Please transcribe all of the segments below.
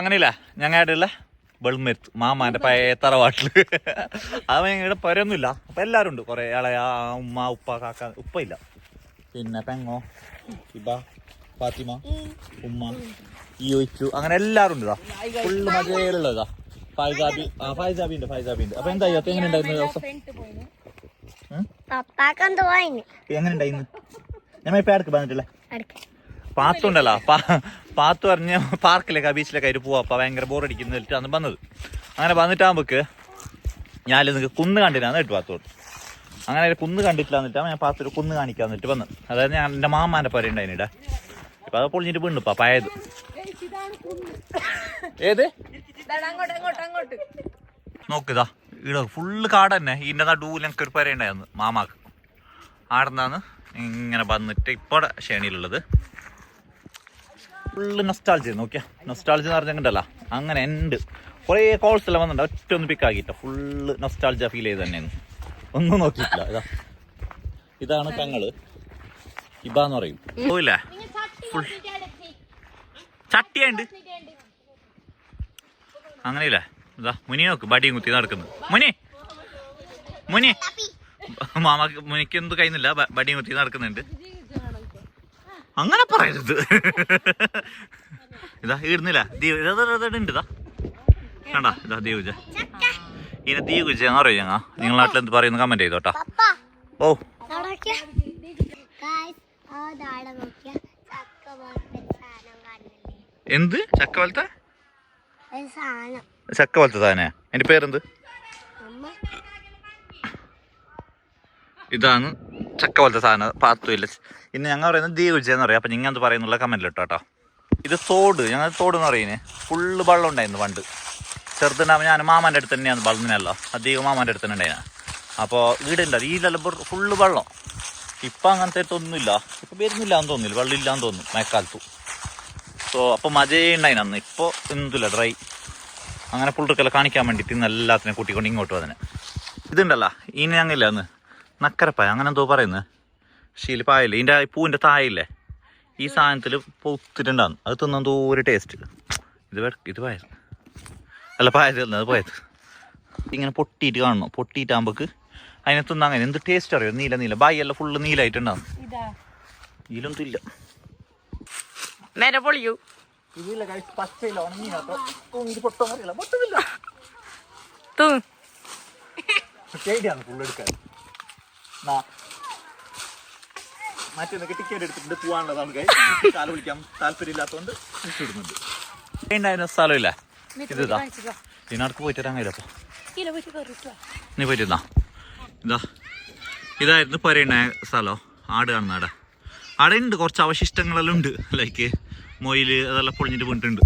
അങ്ങനെയില്ല ഞങ്ങളുടെ വെളുമെത്ത് മാമാന്റെ പഴയ തറവാട്ടിൽ. അത് ഞങ്ങളുടെ പൊരയൊന്നുമില്ല. അപ്പൊ എല്ലാരും ഉണ്ട് കൊറേ ആ ഉമ്മ ഉപ്പ കാക്ക ഉപ്പ ഇല്ല. പിന്നെ പെങ്ങോ? ഇബ ഫാത്തിമ ഉമ്മ ഈ അങ്ങനെ എല്ലാരും ഉണ്ട് ഇതാ ഫുള്ള് മജയിലുള്ളതാ ഫൈസാബി ആ ഫൈസാബി ഉണ്ട് ഫൈസാബി ഉണ്ട്. അപ്പൊ എന്താ ചെയ്യാത്ത എങ്ങനെ ഉണ്ടായിരുന്നു ദിവസം? എങ്ങനെ ഉണ്ടായിരുന്നു ഞാൻ ഇപ്പൊ അടുക്ക പാത്തു ഉണ്ടല്ലോ പാ- പാത്തു പറഞ്ഞ് പാർക്കിലൊക്കെ ബീച്ചിലേക്ക് ആയിട്ട് പോവാ. അപ്പൊ ഭയങ്കര ബോറടിക്കുന്ന വെച്ചിട്ടാണ് വന്നത്. അങ്ങനെ വന്നിട്ടാകുമ്പോക്ക് ഞാൻ നിങ്ങൾക്ക് കുന്ന് കണ്ടിരുന്നു കേട്ടു പാത്തോട്ട് അങ്ങനെ ഒരു കുന്ന് കണ്ടിട്ടില്ല എന്നിട്ടാ ഞാൻ പാത്തൊരു കുന്ന് കാണിക്കാൻ എന്നിട്ട് വന്നത്. അതായത് ഞാൻ എന്റെ മാമാന്റെ പരി ഉണ്ടായിട്ടാ ഇപ്പൊ അത് പൊളിഞ്ഞിട്ട് വീണു ഇപ്പൊ പഴയത്. ഏത്? നോക്കിതാ ഇവിടെ ഫുള്ള് കാട് തന്നെ. ഇതിന്റെ നടുവിൽ ഞങ്ങൾക്ക് ഒരു പരി ഉണ്ടായിരുന്നു മാമാക്ക്. ആടുന്നാന്ന് ഇങ്ങനെ വന്നിട്ട് ഇപ്പോൾ ഷേണിയിലുള്ളത് ഫുള്ള് നൊസ്റ്റാൾജി നോക്കിയാ. നൊസ്റ്റാൾജി എന്ന് പറഞ്ഞിട്ടുണ്ടല്ലോ അങ്ങനെ ഉണ്ട്. കുറേ കോൾസ് എല്ലാം വന്നിട്ടുണ്ട്. ഒറ്റ ഒന്ന് പിക്ക് ആക്കിയിട്ട ഫുള്ള് നൊസ്റ്റാൾജ ഫീൽ ചെയ്ത് തന്നെയാണ്. ഒന്നും നോക്കിയിട്ടില്ല. ഇതാ. ഇതാണ് പെങ്ങൾ ഇബാന്ന് പറയും. പോയില്ലേ? ഫുൾ ചട്ടിയുണ്ട് അങ്ങനെയില്ല? ഇതാ മുനി നോക്ക്. ബടിയും കുത്തി നടക്കുന്നു മുനി! മുനി! മാമാക്ക് മുനിക്ക് എന്ത് കഴിയുന്നില്ല ബടി കുത്തി നടക്കുന്നുണ്ട്. അങ്ങനെ പറയരുത്. ഇതാ ഇടുന്നില്ല. ദീപ് ഇതാ, കണ്ടാ? ഇതാ ദീപുജ ഇനി ദീപുജ പറയും ഞങ്ങ? നിങ്ങൾ നാട്ടിൽ എന്ത് പറയുന്നു കമന്റ് ചെയ്തോട്ടാ ഓ. എന്ത്? ചക്ക പോലത്തെ? ചക്ക പോലത്തെ സാധന എന്റെ പേരെന്ത്? ഇതാണ് ചക്ക പോലത്തെ സാധനം പാത്തുമില്ല ഇന്ന് ഞങ്ങൾ പറയുന്നത് ദീപുജ എന്ന് പറയും. അപ്പം നിങ്ങൾ എന്ത് പറയുന്നുള്ള കമന്റിൽ ഇട്ടോ കേട്ടോ ഇത് തോട്. ഞങ്ങൾ തോട് എന്ന് പറയുന്നത് ഫുള്ള് വെള്ളം ഉണ്ടായിരുന്നു പണ്ട്. ചെറുതുണ്ടാകുമ്പോൾ ഞാൻ മാമാന്റെ അടുത്ത് തന്നെയാണ് വളർന്നിനല്ലോ അധികം മാമാന്റെ അടുത്ത് തന്നെ ഉണ്ടായിരുന്നു. അപ്പോൾ വീടുണ്ട് ഈലെല്ലാം ഫുള്ള് വെള്ളം. ഇപ്പം അങ്ങനത്തെ ഒന്നുമില്ല. ഇപ്പം വരുന്നില്ല എന്ന് തോന്നുന്നില്ല. വെള്ളം ഇല്ലാന്ന് തോന്നുന്നു മഴക്കാലത്തു. സോ അപ്പോൾ മജയേ ഉണ്ടായിന് അന്ന്. ഇപ്പോൾ എന്തില്ല ഡ്രൈ അങ്ങനെ പുള്ളർക്കെല്ലാം കാണിക്കാൻ വേണ്ടിയിട്ട് ഇന്ന് എല്ലാത്തിനും കൂട്ടിക്കൊണ്ട് ഇങ്ങോട്ട് വന്നതിന് ഇതുണ്ടല്ലോ. ഇനി ഞങ്ങളില്ല അന്ന് നക്കരപ്പായ അങ്ങനെ എന്തോ പറയുന്നത് ശീലിപ്പായല്ലേ ഇതിന്റെ പൂവിന്റെ തായല്ലേ? ഈ സാധനത്തിൽ പൊത്തിട്ടുണ്ടാകുന്നു അത് തിന്നാൻ എന്തോ ഒരു ടേസ്റ്റ് ഇത് ഇത് പായത് അല്ല പായത് തന്നെ അത് പോയത് ഇങ്ങനെ പൊട്ടിയിട്ട് കാണണം. പൊട്ടിയിട്ടാകുമ്പോക്ക് അതിനെ തിന്നാൻ അങ്ങനെ എന്ത് ടേസ്റ്റ് അറിയോ? നീല നീല. ബായല്ല എല്ലാം ഫുള്ള് നീലായിട്ടുണ്ടാകും ഇതിലൊന്നും ഇല്ല. നേരെ പൊളിയൂ. ഇതില്ല പച്ചയില്ല ഉണങ്ങി പൊട്ടൊന്നറിയില്ല പൊട്ടുന്നില്ല തൂ. പേടിയാണ് ഫുള്ളെടുക്കാൻ മറ്റൊന്നൊക്കെ ടിക്കറ്റ് എടുത്തിട്ട് പോകാനുള്ളതാണ് കാല വിളിക്കാൻ താല്പര്യമില്ലാത്തതുകൊണ്ട് വിടുന്നുണ്ട് ഉണ്ടായിരുന്ന സ്ഥലമില്ല. ഇതാ ഇതിനടക്ക് പോയിട്ട് വരാൻ കഴിയില്ലപ്പോ നീ പോയിരുന്നാ ഇതാ. ഇതായിരുന്നു പറയുന്ന സ്ഥലം. ആട് കാണുന്ന ആടെ. ആടെ ഉണ്ട് കുറച്ച് അവശിഷ്ടങ്ങളെല്ലാം ഉണ്ട്. ലൈക്ക് മൊയിൽ അതെല്ലാം പൊളിഞ്ഞിട്ട് വീണിട്ടുണ്ട്.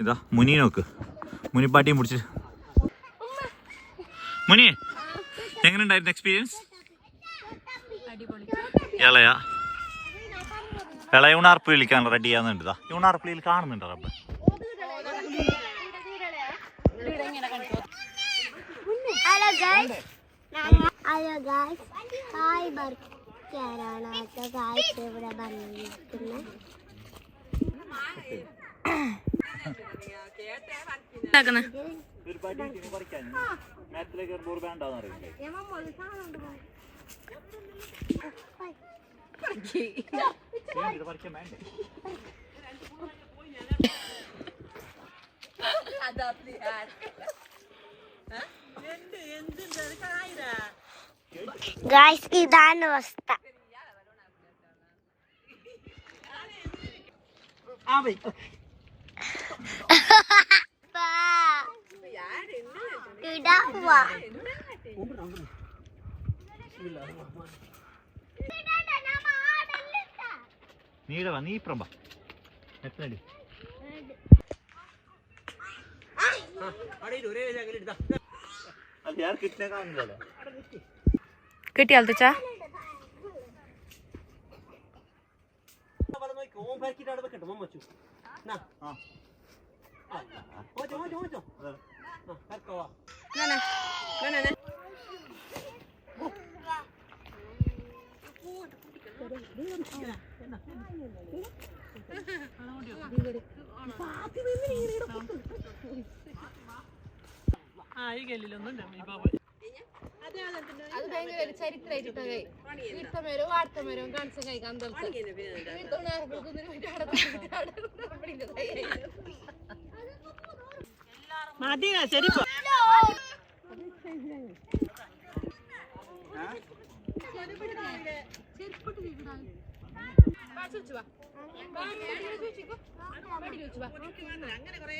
ഇതാ മുനി നോക്ക്. മുനി പാട്ടിയും പിടിച്ച്. മുനി എങ്ങനെ ഉണ്ടായിരുന്നു എക്സ്പീരിയൻസ് ഇളയാ. ഇളയ ഉണാർപ്പ് വിളിക്കാൻ റെഡി ആവുന്നുണ്ട് ഇതാ. ഈ ഉണാർപ്പിളിയിൽ കാണുന്നുണ്ട് റബ്ബ്? ഹലോ ഗായ്സ് ഹലോ ഹായ് ബർക്കാരാണ് അപ്പൊ ഗായ്സ് ഇവിടെ വന്നിരിക്കുന്നത് ഗായ്സ് ഇതാണ് അവസ്ഥ. ഇടാവാ നീട വാ നീ ഇപ്പുറം വാ എത്ര അടി അല്ല ഞാൻ കിട്ടിയ അത് ഭയങ്കര ചരിത്രമായിട്ട് കൈ വീട്ടമരവും വാട്ടമരവും കാണിച്ച കൈ കന്തളത്ത് ചെരുപ്പിട്ട് അങ്ങനെ കുറേ